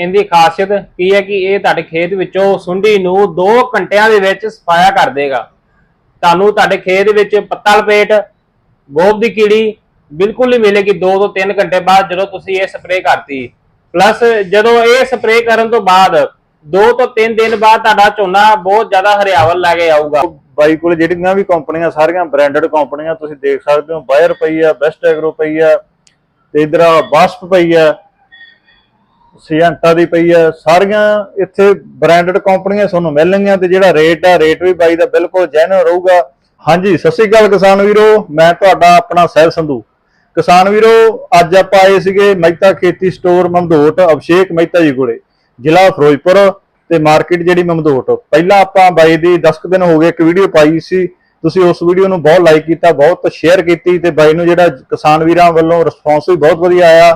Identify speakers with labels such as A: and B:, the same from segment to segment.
A: ਇਹਦੀ ਖਾਸੀਅਤ ਕੀ ਹੈ ਕਿ ਇਹ ਤੁਹਾਡੇ ਖੇਤ ਵਿੱਚੋਂ ਸੁੰਡੀ ਨੂੰ 2 ਘੰਟਿਆਂ ਦੇ ਵਿੱਚ ਸਫਾਇਆ ਕਰ ਦੇਗਾ। ਤੁਹਾਨੂੰ ਤੁਹਾਡੇ ਖੇਤ ਵਿੱਚ ਪੱਤਾ ਲਪੇਟ ਗੋਬ ਦੀ ਕੀੜੀ ਬਿਲਕੁਲ ਨਹੀਂ ਮਿਲੇਗੀ 2 ਤੋਂ 3 ਘੰਟੇ ਬਾਅਦ ਜਦੋਂ ਤੁਸੀਂ ਇਹ ਸਪਰੇਅ ਕਰਤੀ। ਪਲੱਸ ਜਦੋਂ ਇਹ ਸਪਰੇਅ ਕਰਨ ਤੋਂ ਬਾਅਦ 2 ਤੋਂ 3 ਦਿਨ ਬਾਅਦ ਤੁਹਾਡਾ ਝੋਨਾ ਬਹੁਤ ਜ਼ਿਆਦਾ ਹਰਿਆਵਲ ਲੈ ਆਊਗਾ।
B: ਬਾਈ ਕੋਲ ਜਿਹੜੀਆਂ ਵੀ ਕੰਪਨੀਆਂ, ਸਾਰੀਆਂ ਬ੍ਰਾਂਡਡ ਕੰਪਨੀਆਂ ਤੁਸੀਂ ਦੇਖ ਸਕਦੇ ਹੋ। ਬਾਇਰ ਪਈ ਆ ਬੈਸਟ ਐਗਰੋ ਪਈ ਆ ਤੇ ਇਧਰ ਆ, ਬਾਸਪ ਪਈ ਆ ਸੀਐਂਟਾ ਦੀ ਪਈ ਆ ਸਾਰੀਆਂ ਇੱਥੇ ਬ੍ਰਾਂਡਡ ਕੰਪਨੀਆਂ ਤੁਹਾਨੂੰ ਮਿਲਣਗੀਆਂ ਤੇ ਜਿਹੜਾ ਰੇਟ ਆ ਰੇਟ ਵੀ ਬਾਈ ਦਾ ਬਿਲਕੁਲ ਜੈਨੂਇਨ ਰਹੂਗਾ। ਹਾਂਜੀ, ਸਤਿ ਸ਼੍ਰੀ ਅਕਾਲ ਕਿਸਾਨ ਵੀਰੋ, ਮੈਂ ਤੁਹਾਡਾ ਆਪਣਾ ਸਹਿਲ ਸੰਧੂ। ਕਿਸਾਨ ਵੀਰੋ, ਅੱਜ ਆਪਾਂ ਆਏ ਸੀਗੇ ਮਹਿਤਾ ਖੇਤੀ ਸਟੋਰ ਮਮਦੋਟ, ਅਭਿਸ਼ੇਕ ਮਹਿਤਾ ਜੀ ਕੋਲੇ, ਜ਼ਿਲ੍ਹਾ ਫਿਰੋਜ਼ਪੁਰ ਤੇ ਮਾਰਕੀਟ ਜਿਹੜੀ ਮਮਦੋਟ। ਪਹਿਲਾਂ ਆਪਾਂ ਬਾਈ ਦੀ 10 ਕੁ ਦਿਨ ਹੋ ਗਏ ਇੱਕ ਵੀਡੀਓ ਪਾਈ ਸੀ, ਤੁਸੀਂ ਉਸ ਵੀਡੀਓ ਨੂੰ ਬਹੁਤ ਲਾਈਕ ਕੀਤਾ, ਬਹੁਤ ਸ਼ੇਅਰ ਕੀਤੀ ਤੇ ਬਾਈ ਨੂੰ ਜਿਹੜਾ ਕਿਸਾਨ ਵੀਰਾਂ ਵੱਲੋਂ ਰਿਸਪੌਂਸ ਵੀ ਬਹੁਤ ਵਧੀਆ ਆਇਆ।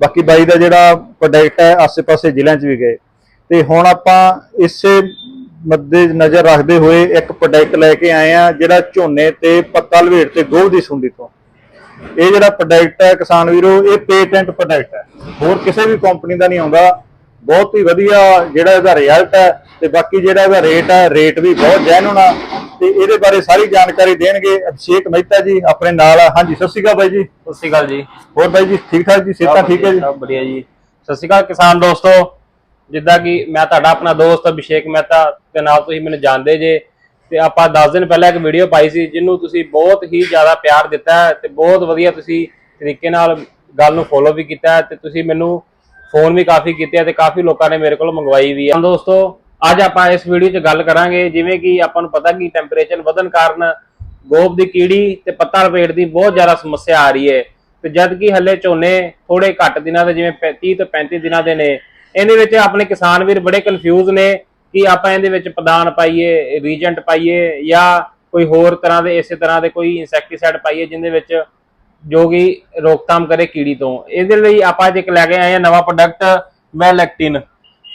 B: ਬਾਕੀ ਬਾਈ ਦਾ ਜਿਹੜਾ ਪ੍ਰੋਡਕਟ ਹੈ, ਆਸੇ-ਪਾਸੇ ਜ਼ਿਲ੍ਹਿਆਂ 'ਚ ਵੀ ਗਏ। ਤੇ ਹੁਣ ਆਪਾਂ ਇਸੇ ਮੱਦੇ ਨਜ਼ਰ ਰੱਖਦੇ ਹੋਏ ਇੱਕ ਪ੍ਰੋਡਕਟ ਲੈ ਕੇ ਆਏ ਆ ਜਿਹੜਾ ਝੋਨੇ ਤੇ ਪੱਤਾ ਲਵੇੜ ਤੇ ਗੋਹ ਦੀ ਸੁੰਡੀ ਤੋਂ। ਇਹ ਜਿਹੜਾ ਪ੍ਰੋਡਕਟ ਹੈ ਕਿਸਾਨ ਵੀਰੋ, ਇਹ ਪੇਟੈਂਟ ਪ੍ਰੋਡਕਟ ਹੈ। ਹੋਰ ਕਿਸੇ ਵੀ ਕੰਪਨੀ ਦਾ ਨਹੀਂ ਆਉਂਦਾ। ਬਹੁਤ ਹੀ ਵਧੀਆ ਜਿਹੜਾ ਇਹਦਾ ਰਿਜ਼ਲਟ ਹੈ ਤੇ ਬਾਕੀ ਜਿਹੜਾ ਇਹਦਾ ਰੇਟ ਹੈ ਰੇਟ ਵੀ ਬਹੁਤ ਜੈਨੂਨ ਆ। ਤੇ ਇਹਦੇ ਬਾਰੇ ਸਾਰੀ ਜਾਣਕਾਰੀ ਦੇਣਗੇ ਅਭਿਸ਼ੇਕ ਮਹਿਤਾ ਜੀ ਆਪਣੇ ਨਾਲ ਆ। ਹਾਂਜੀ ਸਤਿ ਸ਼੍ਰੀ ਅਕਾਲ ਬਾਈ ਜੀ।
A: ਸਤਿ ਸ਼੍ਰੀ ਅਕਾਲ ਜੀ।
B: ਹੋਰ ਬਾਈ ਜੀ ਠੀਕ ਠਾਕ ਜੀ? ਸਿਹਤਾਂ ਠੀਕ ਹੈ ਜੀ?
A: ਸਭ ਵਧੀਆ ਜੀ। ਸਤਿ ਸ਼੍ਰੀ ਅਕਾਲ ਕਿਸਾਨ ਦੋਸਤੋ। ਜਿੱਦਾਂ ਕਿ ਮੈਂ ਤੁਹਾਡਾ ਆਪਣਾ ਦੋਸਤ ਅਭਿਸ਼ੇਕ ਮਹਿਤਾ ਤੇ ਨਾਲ ਤੁਸੀਂ ਮੈਨੂੰ ਜਾਣਦੇ ਜੇ। ਤੇ ਆਪਾਂ 10 ਦਿਨ ਪਹਿਲਾਂ ਇੱਕ ਵੀਡੀਓ ਪਾਈ ਸੀ ਜਿਹਨੂੰ ਤੁਸੀਂ ਬਹੁਤ ਹੀ ਜ਼ਿਆਦਾ ਪਿਆਰ ਦਿੱਤਾ ਹੈ ਤੇ ਬਹੁਤ ਵਧੀਆ ਤੁਸੀਂ ਤਰੀਕੇ ਨਾਲ ਗੱਲ ਨੂੰ ਫੋਲੋ ਵੀ ਕੀਤਾ ਹੈ ਤੇ ਤੁਸੀਂ ਮੈਨੂੰ ਫੋਨ ਵੀ ਕਾਫੀ ਕੀਤੇ ਤੇ ਕਾਫੀ ਲੋਕਾਂ ਨੇ ਮੇਰੇ ਕੋਲ ਮੰਗਵਾਈ ਵੀ ਆ। ਦੋਸਤੋ ਅੱਜ ਆਪਾਂ ਇਸ ਵੀਡੀਓ 'ਚ ਗੱਲ ਕਰਾਂਗੇ, ਜਿਵੇਂ ਕਿ ਆਪਾਂ ਨੂੰ ਪਤਾ ਕਿ ਟੈਂਪਰੇਚਰ ਵਧਣ ਕਾਰਨ ਗੋਬ ਦੀ ਕੀੜੀ ਤੇ ਪੱਤਾ ਲਪੇਟ ਦੀ ਬਹੁਤ ਜ਼ਿਆਦਾ ਸਮੱਸਿਆ ਆ ਰਹੀ ਹੈ। ਤੇ ਜਦ ਕਿ ਹੱਲੇ ਝੋਨੇ ਥੋੜੇ ਘੱਟ ਦਿਨਾਂ ਦੇ, ਜਿਵੇਂ 30 ਤੋਂ 35 ਦਿਨਾਂ ਦੇ ਨੇ। ਇਹਦੇ ਵਿੱਚ ਆਪਣੇ ਕਿਸਾਨ ਵੀਰ ਬੜੇ ਕਨਫਿਊਜ਼ ਨੇ ਕਿ ਆਪਾਂ ਇਹਦੇ ਵਿੱਚ ਪਦਾਨ ਪਾਈਏ, ਰੀਜੈਂਟ ਪਾਈਏ ਜਾਂ ਕੋਈ ਹੋਰ ਤਰ੍ਹਾਂ ਦੇ, ਇਸੇ ਤਰ੍ਹਾਂ ਦੇ ਕੋਈ ਇਨਸੈਕਟੀਸਾਈਡ ਪਾਈਏ ਜਿੰਦੇ ਵਿੱਚ ਜੋ ਕਿ ਰੋਕਥਾਮ ਕਰੇ ਕੀੜੀ ਤੋਂ। ਇਹਦੇ ਲਈ ਆਪਾਂ ਅੱਜ ਇੱਕ ਲੈ ਕੇ ਆਏ ਹਾਂ ਨਵਾਂ ਪ੍ਰੋਡਕਟ ਵੈਲੈਕਟਿਨ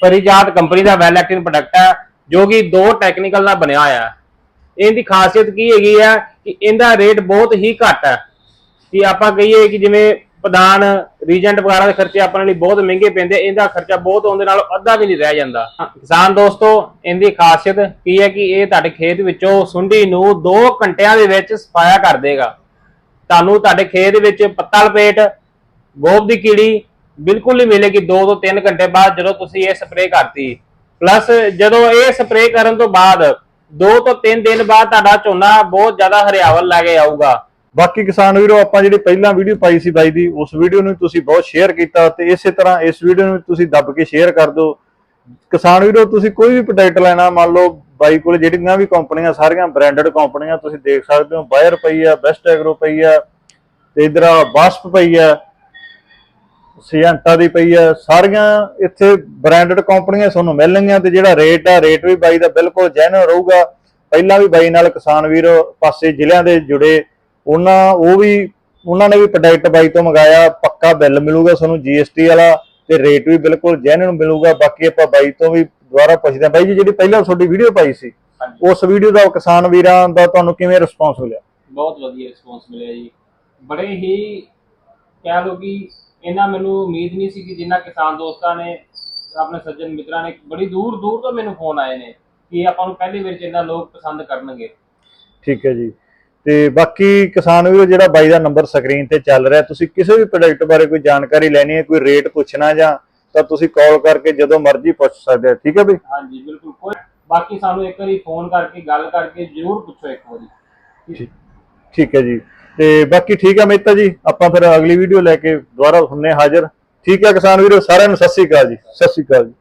A: ਪਰਿਜਾਤ ਕੰਪਨੀ ਦਾ ਵੈਲੈਕਟਿਨ ਪ੍ਰੋਡਕਟ ਹੈ, ਜੋ ਕਿ ਦੋ ਟੈਕਨੀਕਲ ਨਾਲ ਬਣਿਆ ਹੋਇਆ ਹੈ। ਇਹਦੀ ਖਾਸੀਅਤ ਕੀ ਹੈਗੀ ਆ ਕਿ ਇਹਦਾ ਰੇਟ ਬਹੁਤ ਹੀ ਘੱਟ ਹੈ। ਕਿ ਆਪਾਂ ਕਹੀਏ ਕਿ ਜਿਵੇਂ ਪ੍ਰਧਾਨ ਰੀਜੈਂਟ ਵਗੈਰਾ ਦੇ ਖਰਚੇ ਆਪਣੇ ਲਈ ਬਹੁਤ ਮਹਿੰਗੇ ਪੈਂਦੇ ਇਹਦਾ ਖਰਚਾ ਬਹੁਤ ਉਹਦੇ ਨਾਲ ਅੱਧਾ ਵੀ ਨਹੀਂ ਰਹਿ ਜਾਂਦਾ। ਕਿਸਾਨ ਦੋਸਤੋ, ਇਹਦੀ ਖਾਸੀਅਤ ਕੀ ਹੈ ਕਿ ਇਹ ਤੁਹਾਡੇ ਖੇਤ ਵਿੱਚੋਂ ਸੁੰਡੀ ਨੂੰ 2 ਘੰਟਿਆਂ ਦੇ ਵਿੱਚ ਸਫਾਇਆ ਕਰ ਦੇਗਾ। ਤੁਹਾਨੂੰ ਤੁਹਾਡੇ ਖੇਤ ਵਿੱਚ ਪੱਤਾ ਪੇਟ, ਗੋਭ ਦੀ ਕੀੜੀ ਬਿਲਕੁਲ ਨਹੀਂ ਮਿਲੇਗੀ 2 ਤੋਂ 3 ਘੰਟੇ ਬਾਅਦ ਜਦੋਂ ਤੁਸੀਂ ਇਹ ਸਪਰੇਅ ਕਰਤੀ। ਪਲੱਸ ਜਦੋਂ ਇਹ ਸਪਰੇਅ ਕਰਨ ਤੋਂ ਬਾਅਦ 2 ਤੋਂ 3 ਦਿਨ ਬਾਅਦ ਤੁਹਾਡਾ ਝੋਨਾ ਬਹੁਤ ਜ਼ਿਆਦਾ ਹਰਿਆਵਲ ਲੈ ਆਊਗਾ।
B: ਬਾਕੀ ਕਿਸਾਨ ਵੀਰੋ, ਆਪਾਂ ਜਿਹੜੀ ਪਹਿਲਾਂ ਵੀਡੀਓ ਪਾਈ ਸੀ ਬਾਈ ਦੀ, ਉਸ ਵੀਡੀਓ ਨੂੰ ਤੁਸੀਂ ਬਹੁਤ ਸ਼ੇਅਰ ਕੀਤਾ ਤੇ ਇਸੇ ਤਰ੍ਹਾਂ ਇਸ ਵੀਡੀਓ ਨੂੰ ਤੁਸੀਂ ਦੱਬ ਕੇ ਸ਼ੇਅਰ ਕਰ ਦਿਓ। ਕਿਸਾਨ ਵੀਰੋ, ਤੁਸੀਂ ਕੋਈ ਵੀ ਪ੍ਰੋਡਕਟ ਲੈਣਾ, ਮੰਨ ਲਓ ਬਾਈ ਕੋਲ ਜਿਹੜੀਆਂ ਵੀ ਕੰਪਨੀਆਂ ਸਾਰੀਆਂ ਬ੍ਰਾਂਡਡ ਕੰਪਨੀਆਂ ਤੁਸੀਂ ਦੇਖ ਸਕਦੇ ਹੋ ਬਾਇਰ ਪਈ ਆ ਬੈਸਟ ਐਗਰੋ ਪਈ ਆ, ਤੇ ਇਧਰ ਆ ਬਾਸਪ ਪਈ ਆ। ਸੀਐਂਟਾ ਦੀ ਪਈ ਆ ਸਾਰੀਆਂ ਇੱਥੇ ਬ੍ਰਾਂਡਡ ਕੰਪਨੀਆਂ ਤੁਹਾਨੂੰ ਮਿਲਣਗੀਆਂ ਤੇ ਜਿਹੜਾ ਰੇਟ ਆ ਰੇਟ ਵੀ ਬਾਈ ਦਾ ਬਿਲਕੁਲ ਜੈਨੂਇਨ ਰਹੂਗਾ। ਪਹਿਲਾਂ ਵੀ ਬਾਈ ਨਾਲ ਕਿਸਾਨ ਵੀਰ ਪਾਸੇ ਜ਼ਿਲ੍ਹਿਆਂ ਦੇ ਜੁੜੇ ਉਹਨਾਂ ਉਹ ਵੀ ਉਹਨਾਂ ਨੇ ਵੀ ਪ੍ਰੋਡਕਟ ਬਾਈ ਤੋਂ ਮੰਗਾਇਆ ਪੱਕਾ ਬਿੱਲ ਮਿਲੂਗਾ ਤੁਹਾਨੂੰ ਜੀਐਸਟੀ ਵਾਲਾ ਤੇ ਰੇਟ ਵੀ ਬਿਲਕੁਲ ਜੈਨੂਇਨ ਮਿਲੂਗਾ। ਬਾਕੀ ਆਪਾਂ ਬਾਈ ਤੋਂ ਵੀ ਦੁਬਾਰਾ ਪੁੱਛਦੇ ਹਾਂ। ਬਾਈ ਜੀ ਜਿਹੜੀ ਪਹਿਲਾਂ ਤੁਹਾਡੀ ਵੀਡੀਓ ਪਾਈ ਸੀ ਉਸ ਵੀਡੀਓ ਦਾ ਕਿਸਾਨ ਵੀਰਾਂ ਦਾ ਤੁਹਾਨੂੰ ਕਿਵੇਂ ਰਿਸਪੌਂਸ ਮਿਲਿਆ?
A: ਬਹੁਤ ਵਧੀਆ ਰਿਸਪੌਂਸ ਮਿਲਿਆ ਜੀ। ਬੜੇ ਹੀ ਕਹਿ ਲਓ ਕਿ ਇਹਨਾਂ ਮੈਨੂੰ ਉਮੀਦ ਨਹੀਂ ਸੀ ਕਿ ਜਿੰਨਾ ਕਿਸਾਨ ਦੋਸਤਾਂ ਨੇ ਆਪਣੇ ਸੱਜਣ ਮਿੱਤਰਾਂ ਨੇ ਬੜੀ ਦੂਰ ਦੂਰ ਤੋਂ ਮੈਨੂੰ ਫੋਨ ਆਏ ਨੇ ਕਿ ਆਪਾਂ ਨੂੰ ਪਹਿਲੀ ਵਾਰ ਜਿੰਨਾ ਲੋਕ ਪਸੰਦ ਕਰਨਗੇ।
B: ਠੀਕ ਹੈ ਜੀ। ਤੇ ਬਾਕੀ ਕਿਸਾਨ ਵੀਰੋ ਜਿਹੜਾ ਬਾਈ ਦਾ ਨੰਬਰ ਸਕਰੀਨ ਤੇ ਚੱਲ ਰਿਹਾ ਤੁਸੀਂ ਕਿਸੇ ਵੀ ਪ੍ਰੋਡਕਟ ਬਾਰੇ ਕੋਈ ਜਾਣਕਾਰੀ ਲੈਣੀ ਹੈ ਕੋਈ ਰੇਟ ਪੁੱਛਣਾ ਜਾਂ ਤਾਂ ਤੁਸੀਂ ਕਾਲ ਕਰਕੇ ਜਦੋਂ ਮਰਜ਼ੀ ਪੁੱਛ ਸਕਦੇ ਹੋ ਠੀਕ ਹੈ ਬਈ?
A: ਹਾਂਜੀ ਬਿਲਕੁਲ ਕੋਈ ਬਾਕੀ ਸਾਨੂੰ ਇੱਕ ਵਾਰੀ ਫੋਨ ਕਰਕੇ ਗੱਲ ਕਰਕੇ ਜ਼ਰੂਰ ਪੁੱਛੋ ਇੱਕ ਵਾਰੀ।
B: ਠੀਕ ਹੈ ਜੀ। ਤੇ ਬਾਕੀ ਠੀਕ ਹੈ ਮਹਿਤਾ ਜੀ, ਆਪਾਂ ਫਿਰ ਅਗਲੀ ਵੀਡੀਓ ਲੈ ਕੇ ਦੁਬਾਰਾ ਹੁੰਨੇ ਹਾਜ਼ਰ। ਠੀਕ ਹੈ ਕਿਸਾਨ ਵੀਰੋ, ਸਾਰਿਆਂ ਨੂੰ ਸਤਿ ਸ੍ਰੀ ਅਕਾਲ ਜੀ, ਸਤਿ ਸ੍ਰੀ ਅਕਾਲ ਜੀ।